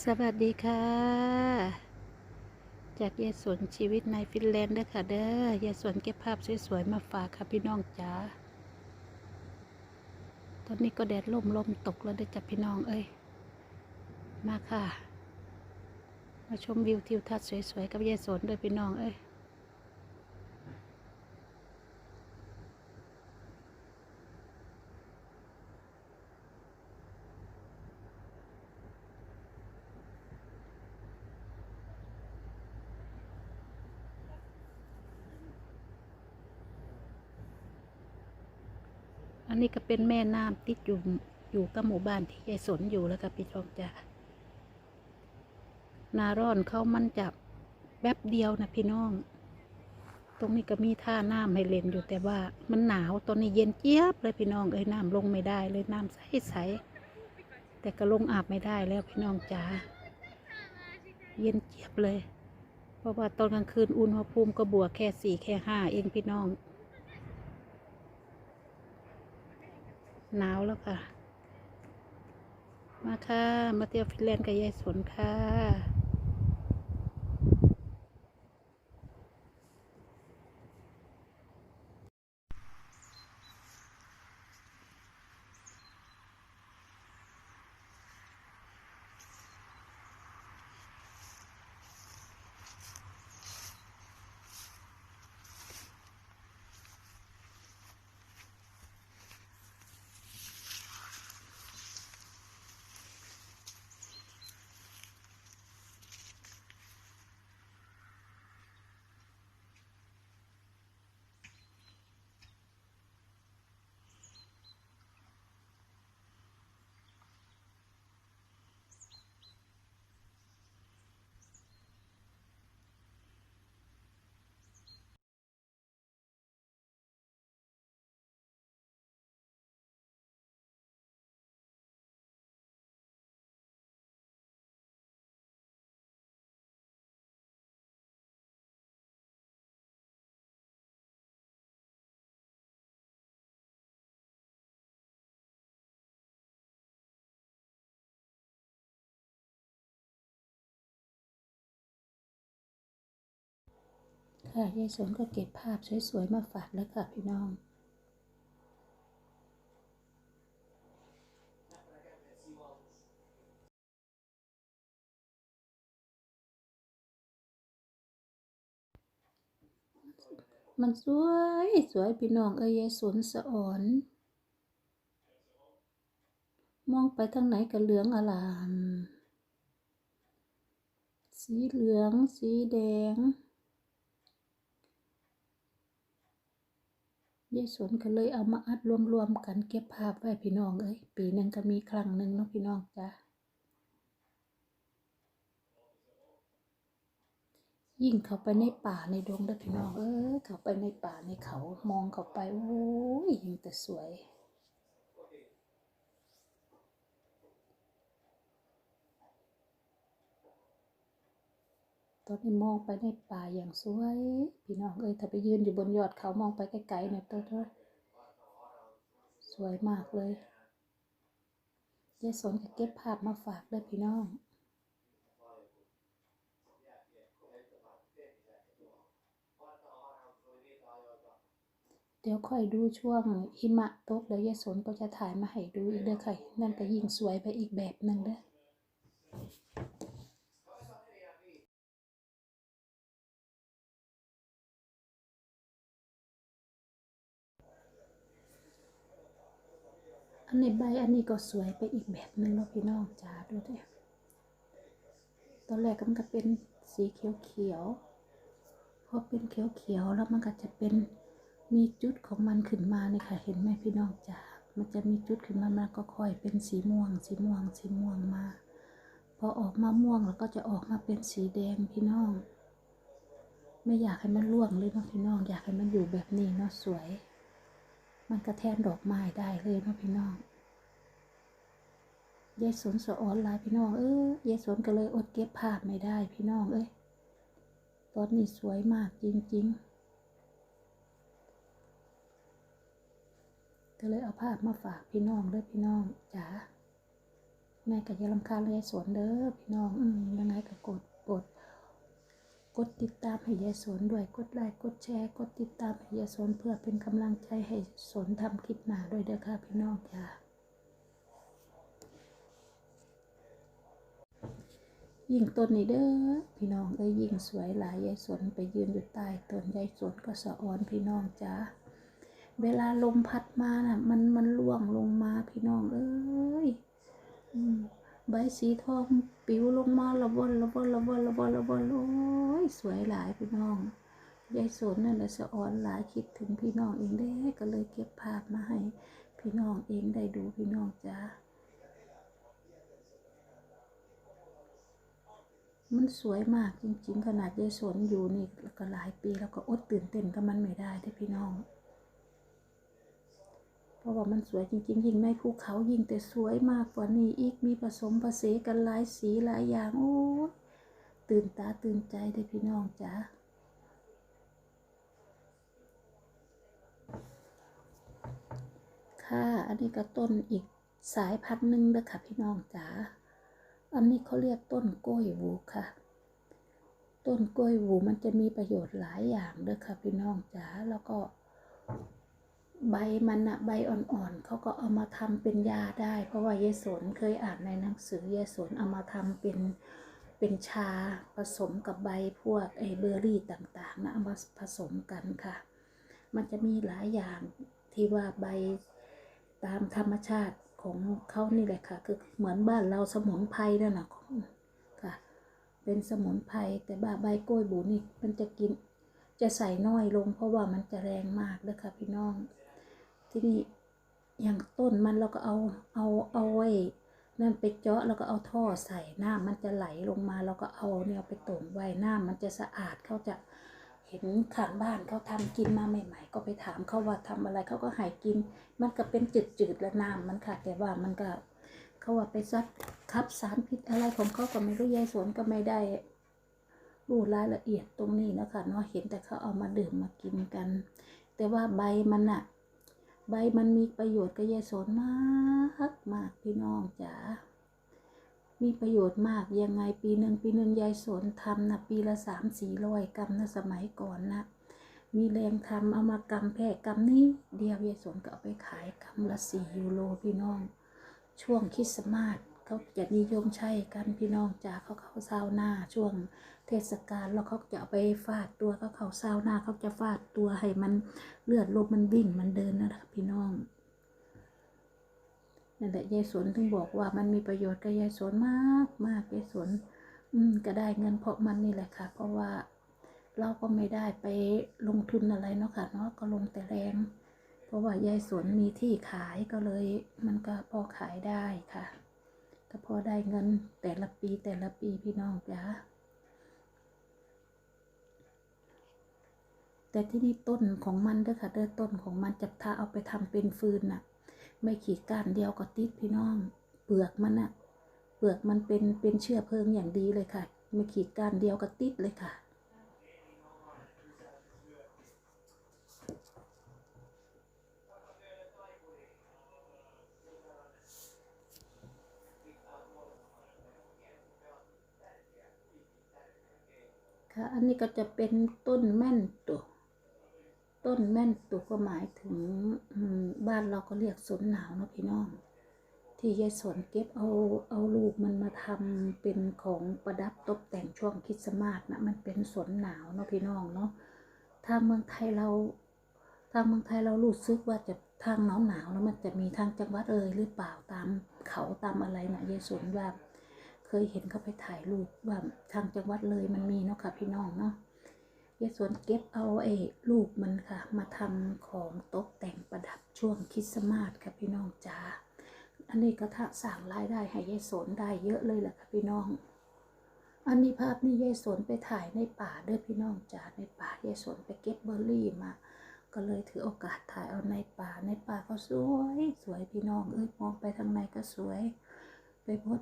สวัสดีค่ะ จากยายสวนชีวิตในฟินแลนด์เด้อค่ะเด้อยายสวนเก็บภาพสวยๆมาฝากค่ะพี่น้องจ๋าตอนนี้ก็แดดล่มลมตกแล้วเด้อจ้ะพี่น้องเอ้ยมาค่ะ มาชมวิวทิวทัศน์สวยๆกับยายสวนด้วยพี่น้องเอ้ย อันนี้ก็เป็นแม่น้ำติดอยู่อยู่กับหมู่บ้านที่ยายสนอยู่แล้วก็พี่น้องจ้านาร้อนเขามันจะแป๊บเดียวนะพี่น้อง ตรงนี้ก็มีท่าน้ำให้เล่นอยู่แต่ว่ามันหนาวตอนนี้เย็นเจี๊ยบเลยพี่น้องเอ้ยน้ำลงไม่ได้เลยน้ำใสใสแต่ก็ลงอาบไม่ได้แล้วพี่น้องจ๋าเย็นเจี๊ยบเลย เพราะว่าตอนกลางคืนอุณหภูมิก็บวกแค่สี่แค่ห้าเองพี่น้อง หนาวแล้วค่ะ มาค่ะ มาเที่ยวฟินแลนด์กับยายสนค่ะ ค่ะยายสนก็เก็บภาพสวยๆมาฝากแล้วค่ะพี่น้อง มันสวยสวยพี่น้องเอ้ยยายสนสะอ่อน มองไปทางไหนก็เหลืองอลาม สีเหลือง สีแดง ยายสนก็เลยเอามาอัดรวมๆกันเก็บภาพไว้พี่น้องเอ้ยปีหนึ่งก็มีครั้งหนึ่งเนาะพี่น้องจ้ะยิ่งเข้าไปในป่าในดงเด้อพี่น้องเออเข้าไปในป่าในเขามองเข้าไปโอ้ยยิ่งแต่สวย ตอนนี้มองไปในป่าอย่างสวย พี่น้องเอ้ยถ้าไปยืนอยู่บนยอดเขามองไปไกลๆเนี่ยตัวเธอสวยมากเลยยายสนก็เก็บภาพมาฝากเลยพี่น้องเดี๋ยวค่อยดูช่วงหิมะตกแล้วยายสนก็จะถ่ายมาให้ดูอีกเด้อค่ะ นั่นก็ยิ่งสวยไปอีกแบบหนึ่งเด้อ อันนี้ใบอันนี้ก็สวยไปอีกแบบหนึ่งเนาะพี่น้องจ๋าดูเด้ตอนแรกมันก็เป็นสีเขียวๆพอเป็นเขียวๆแล้วมันก็จะเป็นมีจุดของมันขึ้นมาเนี่ยค่ะ เห็นไหมพี่น้องจ๋ามันจะมีจุดขึ้นมามันก็ค่อยเป็นสีม่วง สีม่วง สีม่วงมา พอออกมาม่วงแล้วก็จะออกมาเป็นสีแดงพี่น้อง ไม่อยากให้มันร่วงเลยเนาะพี่น้อง อยากให้มันอยู่แบบนี้เนาะสวย มันกระแทนดอกไม้ได้เลยเนาะพี่น้องยายสนสะออนลายพี่น้องเอ้ยยายสนก็เลยอดเก็บภาพไม่ได้พี่น้องเอ้ยตอนนี้สวยมากจริงๆ ก็เลยเอาภาพมาฝากพี่น้องเด้วยพี่น้องจ๋าแม่ก็อย่าลำคาญยายสวนเด้อพี่น้อง อืมยังไงก็กดกด กดติดตามให้ยายสนด้วยกดไลค์กดแชร์ กดติดตามให้ยายสนเพื่อเป็นกำลังใจให้สนทำคลิปหน้าด้วยเด้อค่ะพี่น้องจ้ายิ่งต้นนี้เด้อพี่น้องเอ้ยยิ่งสวยหลายยายสนไปยืนอยู่ใต้ต้นยายสนก็สะออนพี่น้องจ้าเวลาลมพัดมาน่ะ มันมันล่วงลงมาพี่น้องเอ้ยอืม ใบสีทองปิวลงมาละวนละวนละวนละวนละวนโอ้ยสวยหลายพี่น้องยายสนนั่นแหละสะอ่อนหลายคิดถึงพี่น้องเองเด้ก็เลยเก็บภาพมาให้ พี่น้องเองได้ดูพี่น้องจ้ามันสวยมากจริงๆ ขนาดยายสนอยู่นี่ก็หลายปีแล้วก็อดตื่นเต้นกับมันไม่ได้เด้อพี่น้อง เพราะว่ามันสวยจริง ๆ ยิ่งในภูเขายิ่งแต่สวยมากกว่านี้อีกมีผสมผสานกันหลายสีหลายอย่าง โอ้ยตื่นตาตื่นใจเด้พี่น้องจ้าค่ะ อันนี้ก็ต้นอีกสายพันธุ์หนึ่งเด้อค่ะพี่น้องจ๋า อันนี้เขาเรียกต้นกล้วยวูค่ะ ต้นกล้วยวูมันจะมีประโยชน์หลายอย่างเด้อค่ะพี่น้องจ๋า แล้วก็ ใบมันอะใบอ่อนๆเขาก็เอามาทำเป็นยาได้ เพราะว่ายายสนเคยอ่านในหนังสือยายสนเอามาทำเป็นเป็นชาผสมกับใบพวกไอเบอร์รี่ต่างๆนะเอามาผสมกันค่ะ มันจะมีหลายอย่างที่ว่าใบตามธรรมชาติของเขานี่แหละค่ะ คือเหมือนบ้านเราสมุนไพรนั่นนะค่ะ เป็นสมุนไพรแต่บ้าใบกล้วยบูนี่มันจะกินจะใส่น้อยลงเพราะว่ามันจะแรงมากเลยค่ะพี่น้อง ที่นี่อย่างต้นมันเราก็เอาเอาเอาไว้นั่นไปเจาะแล้วก็เอาท่อใส่น้ำมันจะไหลลงมาแล้วก็เอาเนี่ยไปต้มไว้น้ำมันจะสะอาดเขาจะเห็นข้างบ้านเขาทำกินมาใหม่ ๆ ก็ไปถามเขาว่าทำอะไรเขาก็หายกิน มันก็เป็นจืดๆและน้ำมันค่ะ แต่ว่ามันก็เขาว่าไปซัดคับสารพิษอะไรของเขาก็ไม่รู้ยายสวนก็ไม่ได้รู้รายละเอียดตรงนี้นะคะเนาะเห็นแต่เขาเอามาดื่มมากินกัน แต่ว่าใบมันอะ ใบมันมีประโยชน์กับยายสนมากมากพี่น้องจ๋า มีประโยชน์มากยังไงปีหนึ่งปีหนึ่งยายสนทำนะปีละสามสี่ร้อยกรัมนะสมัยก่อนนะมีแรงทำเอามากำแพกกำนี้เดียวยายสนก็เอาไปขายกำละสี่ยูโรพี่น้อง ช่วงคริสต์มาสเขาจะนิยมใช้กันพี่น้องจ๋าเขาเข้าซาวน่าช่วง เทศกาลแล้วเขาจะเอาไปฟาดตัวเขาเขาซาวน่าเขาจะฟาดตัวให้มันเลือดลมมันวิ่งมันเดินนะครับพี่น้องนั่นแหละยายสนถึงบอกว่ามันมีประโยชน์กับยายสนมากมากยายสนอืมก็ได้เงินเพราะมันนี่แหละค่ะ เพราะว่าเราก็ไม่ได้ไปลงทุนอะไรเนาะค่ะเนาะก็ลงแต่แรง เพราะว่ายายสวนมีที่ขายก็เลย มันก็พอขายได้ค่ะ ก็พอได้เงินแต่ละปีแต่ละปีพี่น้องจ้า แต่ที่นี่ต้นของมันเด้อค่ะเด้อต้นของมันจะถ้าเอาไปทำเป็นฟืนน่ะ ไม่ขีดก้านเดียวก็ติดพี่น้อง เปลือกมันอะเปลือกมันเป็นเป็นเชื้อเพลิงอย่างดีเลยค่ะ ไม่ขีดก้านเดียวก็ติดเลยค่ะค่ะ อันนี้ก็จะเป็นต้นแม่นตัว ต้นแม่นตัวก็หมายถึงบ้านเราก็เรียกสนหนาวเนาะพี่น้อง ที่ยายสวนเก็บเอาเอาลูกมันมาทำเป็นของประดับตกแต่งช่วงคริสต์มาสนะมันเป็นสนหนาวเนาะพี่น้องเนาะทางเมืองไทยเรา ทางเมืองไทยเรารู้สึกว่าจะทางหนาวหนาวแล้วมันจะมีทางจังหวัดเอ่ยหรือเปล่าตามเขาตามอะไรนะยายสวนว่า เคยเห็นเขาไปถ่ายรูปว่าทางจังหวัดเลยมันมีเนาะค่ะพี่น้องเนาะ ยายสวนเก็บเอาไอ้ลูกมันค่ะ มาทำของตกแต่งประดับช่วงคริสต์มาสค่ะพี่น้องจ๋าอันนี้ก็ถ้าสั่งรายได้ให้ยายสนได้เยอะเลยแหละค่ะพี่น้อง อันนี้ภาพนี่ยายสนไปถ่ายในป่าเด้อพี่น้องจ๋าในป่ายายสนไปเก็บเบอร์รี่มา ก็เลยถือโอกาสถ่ายเอาในป่าในป่าก็สวยสวยพี่น้องเอ้ยมองไปทางไหนก็สวย ไปหมด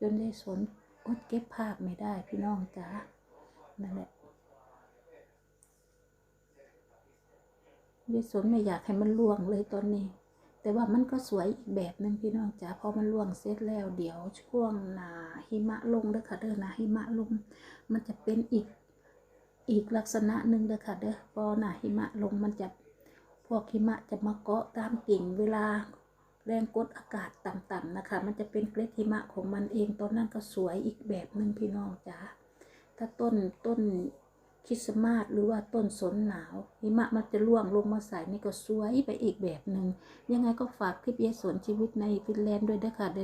จนได้สนอดเก็บภาพไม่ได้พี่น้องจ๋านั่นแหละ ยายสนไม่อยากให้มันล่วงเลยตอนนี้ แต่ว่ามันก็สวยอีกแบบหนึ่งพี่น้องจ๋าพอมันล่วงเสร็จแล้วเดี๋ยวช่วงหนาหิมะลงเด้อค่ะเด้อหนาหิมะลง มันจะเป็นอีกอีกลักษณะหนึ่งเด้อค่ะเด้อพอหนาหิมะลงมันจะพวกหิมะจะมาเกาะตามกิ่งเวลาแรงกดอากาศต่ำๆนะคะ มันจะเป็นเกล็ดหิมะของมันเอง ตอนนั้นก็สวยอีกแบบหนึ่งพี่น้องจ๋า ถ้าต้นต้น คริสต์มาสหรือว่าต้นสนหนาวหิมะมันจะร่วงลงมาใส่นี่ก็สวยไปอีกแบบหนึ่งยังไงก็ฝากคลิปเยสวนชีวิตในฟินแลนด์ด้วยเด้อค่ะเด้อ